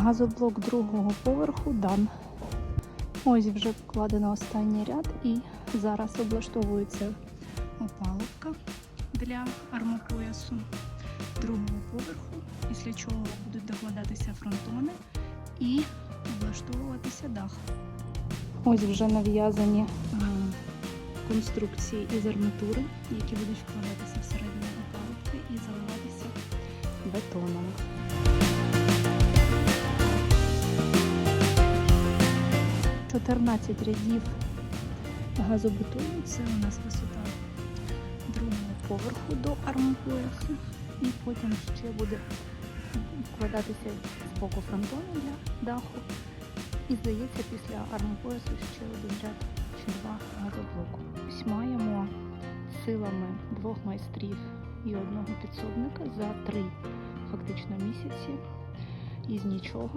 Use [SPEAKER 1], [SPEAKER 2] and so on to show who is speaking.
[SPEAKER 1] Газоблок другого поверху дан. Ось вже вкладено останній ряд і зараз облаштовується опалубка для армопоясу другого поверху, після чого будуть докладатися фронтони і облаштовуватися дах. Ось вже нав'язані конструкції із арматури, які будуть вкладатися всередину опалубки і заливатися бетоном. Чотирнадцять рядів газобетону. Це у нас висота другого поверху до армопоясу. І потім ще буде вкладатися з боку фронтону для даху. І здається, після армопоясу ще один ряд чи два газоблоку. Ось маємо силами двох майстрів і одного підсобника за три фактично місяці із нічого